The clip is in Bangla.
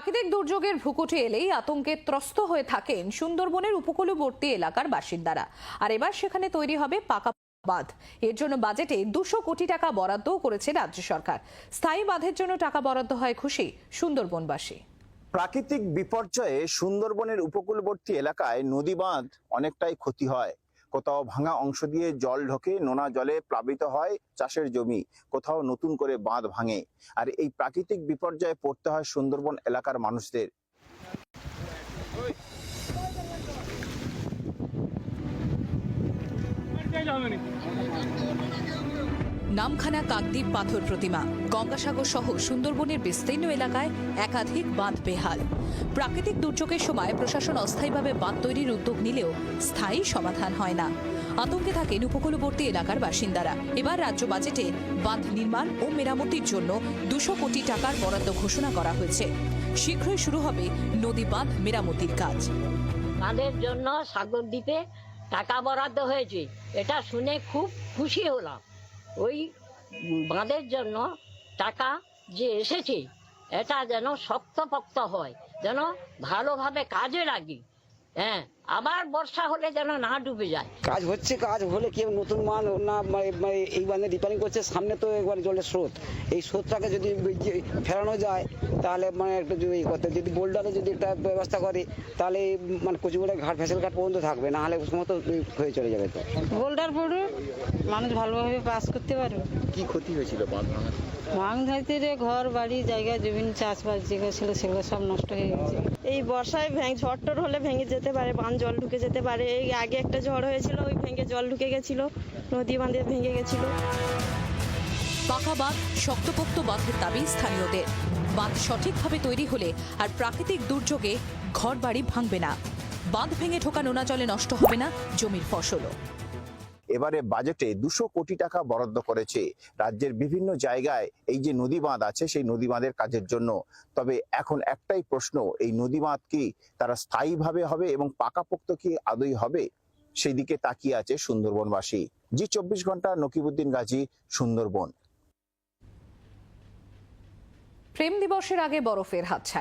প্রাকৃতিক দুর্যোগের ভূকুটে এলেই আতঙ্কে ত্রস্ত হয়ে থাকেন সুন্দরবনের উপকূলবর্তী এলাকার বাসিন্দারা। আর এবার সেখানে তৈরি হবে পাকা বাঁধ। এর জন্য বাজেটে দুশো কোটি টাকা বরাদ্দও করেছে রাজ্য সরকার। স্থায়ী বাঁধের জন্য টাকা বরাদ্দ হয় খুশি সুন্দরবনবাসী। প্রাকৃতিক বিপর্যয়ে সুন্দরবনের উপকূলবর্তী এলাকায় নদী বাঁধ অনেকটাই ক্ষতি হয়। কোথাও ভাঙা অংশ দিয়ে জল ঢোকে, নোনা জলে প্লাবিত হয় চাষের জমি, কোথাও নতুন করে বাঁধ ভাঙে। আর এই প্রাকৃতিক বিপর্যয়ে পড়তে হয় সুন্দরবন এলাকার মানুষদের। নামখানা কাকদ্বীপ পাথর প্রতিমা, গঙ্গাসাগর সহ সুন্দরবনের বিস্তীর্ণ এলাকায় একাধিক বাঁধ বেহাল। প্রাকৃতিক দুর্যোগের সময় প্রশাসন অস্থায়ীভাবে বাঁধ তৈরির উদ্যোগ নিলেও স্থায়ী সমাধান হয় না। আতঙ্কে থাকেন উপকূলবর্তী এলাকার বাসিন্দারা। এবার রাজ্য বাজেটে বাঁধ নির্মাণ ও মেরামতির জন্য দুশো কোটি টাকার বরাদ্দ ঘোষণা করা হয়েছে। শীঘ্রই শুরু হবে নদী বাঁধ মেরামতির কাজ। বাঁধের জন্য সাগর দ্বীপে টাকা বরাদ্দ হয়েছে। এটা শুনে খুব খুশি হলাম। ওই বাঁধের জন্য টাকা যে এসেছে এটা যেন শক্তপক্ত হয় যেন ভালোভাবে কাজে লাগে। হ্যাঁ আবার বর্ষা হলে যেন না ডুবে যায়। কাজ হচ্ছে কাজ হলে কি হবে, নতুন মাল না মানে- মানে এই বান্ধে রিপেয়ারিং করছে সামনে তো একবার জলের স্রোত। এই স্রোতটাকে যদি ফেরানো যায় তাহলে মানে একটু যদি ই করতে যদি বোল্ডারে যদি একটা ব্যবস্থা করে তাহলে এই মানে কচুগুড়ে ঘাট ভেসেল ঘাট পর্যন্ত থাকবে না হলে সমস্ত হয়ে চলে যাবে তো। বোল্ডার পড়ুক মানুষ ভালোভাবে পাস করতে পারবে। কি ক্ষতি হয়েছিল বাঁধ ভাঙা ভাঙ ধাইতে রে ঘর বাড়ি জায়গা জমিন চাষবাস যেগুলো ছিল সেগুলো সব নষ্ট হয়ে গেছে। এই বর্ষায় ভেঙে ঝড় টর হলে ভেঙে যেতে পারে বান জল ঢুকে যেতে পারে। এই আগে একটা ঝড় হয়েছিল ওই ভেঙে জল ঢুকে গেছিল নদী বাঁধে ভেঙে গেছিল। পাকা বাঁধ শক্তপোক্ত বাঁধের দাবি স্থানীয়দের। বাঁধ সঠিকভাবে তৈরি হলে আর প্রাকৃতিক দুর্যোগে ঘর বাড়ি ভাঙবে না। বাঁধ ভেঙে ঢোকা নোনা জলে নষ্ট হবে না জমির ফসলও। এবারে বাজেটে দুশো কোটি টাকা বরাদ্দ করেছে। রাজ্যের বিভিন্ন জায়গায় এই যে নদী বাঁধ আছে, সেই নদী বাঁধের কাজের জন্য। তবে এখন একটাই প্রশ্ন, এই নদী বাঁধ কি তারা স্থায়ীভাবে হবে এবং পাকাপোক্ত কি আদৌ হবে? সেই দিকে তাকিয়ে আছে সুন্দরবনবাসী। জি চব্বিশ ঘণ্টা, নকিবুদ্দিন গাজী, সুন্দরবন। প্রেম দিবসের আগে বরফের হাতছানি।